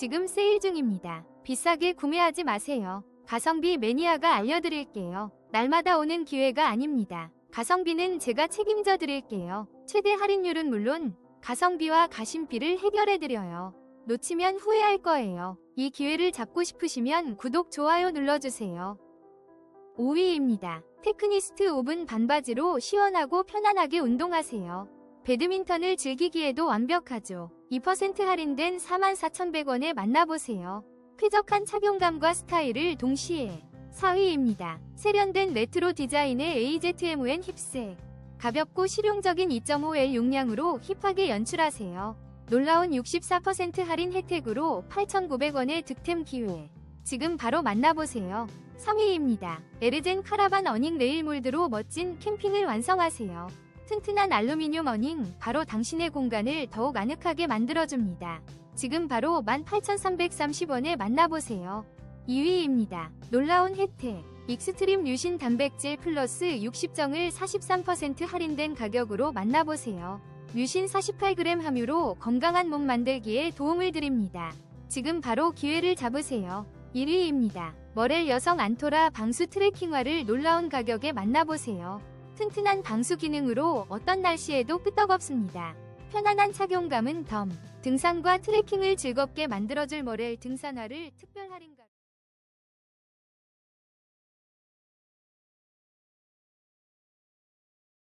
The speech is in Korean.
지금 세일 중입니다. 비싸게 구매하지 마세요. 가성비 매니아가 알려드릴게요. 날마다 오는 기회가 아닙니다. 가성비는 제가 책임져 드릴게요. 최대 할인율은 물론 가성비와 가심비를 해결해 드려요. 놓치면 후회할 거예요. 이 기회를 잡고 싶으시면 구독, 좋아요 눌러주세요. 5위입니다. 테크니스트 오븐 반바지로 시원하고 편안하게 운동하세요. 배드민턴을 즐기기에도 완벽하죠. 2% 할인된 44,100원에 만나보세요. 쾌적한 착용감과 스타일을 동시에 4위입니다. 세련된 레트로 디자인의 AZMN 힙색. 가볍고 실용적인 2.5L 용량으로 힙하게 연출하세요. 놀라운 64% 할인 혜택으로 8,900원의 득템 기회. 지금 바로 만나보세요. 3위입니다. 에르젠 카라반 어닝 레일 몰드로 멋진 캠핑을 완성하세요. 튼튼한 알루미늄 어닝, 바로 당신의 공간을 더욱 아늑하게 만들어줍니다. 지금 바로 18,330원에 만나보세요. 2위입니다. 놀라운 혜택. 익스트림 류신 단백질 플러스 60정을 43% 할인된 가격으로 만나보세요. 뮤신 48g 함유로 건강한 몸 만들기에 도움을 드립니다. 지금 바로 기회를 잡으세요. 1위입니다. 머렐 여성 안토라 방수 트래킹화를 놀라운 가격에 만나보세요. 튼튼한 방수 기능으로 어떤 날씨에도 끄떡없습니다. 편안한 착용감은 덤. 등산과 트래킹을 즐겁게 만들어줄 머렐 등산화를 특별 할인가